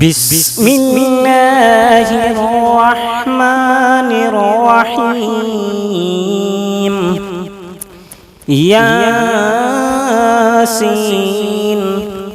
بسم الله الرحمن الرحيم. ياسين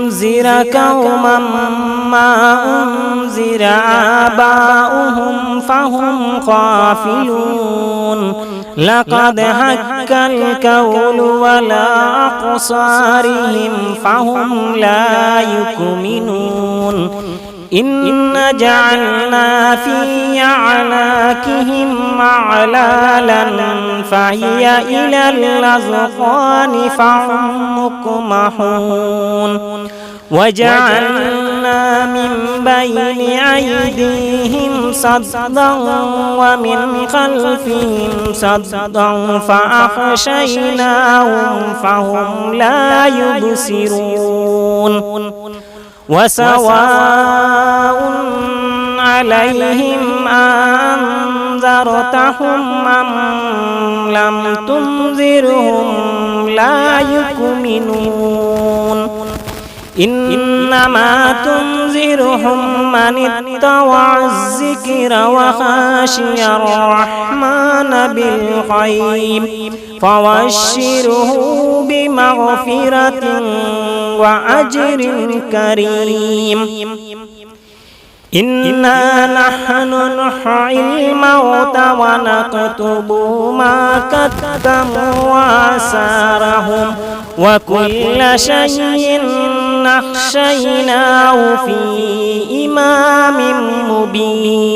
لتنذر قوما ما أنذر آباؤهم فهم غافلون. لقد هك الكون ولا أقصارهم فهم لا يكمنون إن جعلنا في أعناقهم أعلالا فهي إلى الأذقان فهم مقمحون وجعلنا من بين أيديهم صدا ومن خلفهم صدا فأخشيناهم فهم لا يبصرون. وسواء عليهم أنذرتهم أم لم تنذرهم لا يؤمنون إنما تنذرهم من اتبع الذكر وخاشي الرحمن بالغيب فبشره بمغفرة وأجر كريم إنا نحن نحيي الموت ونكتب ما كتبوا وآثارهم وكل شيء نخشيناه في إمام مبين.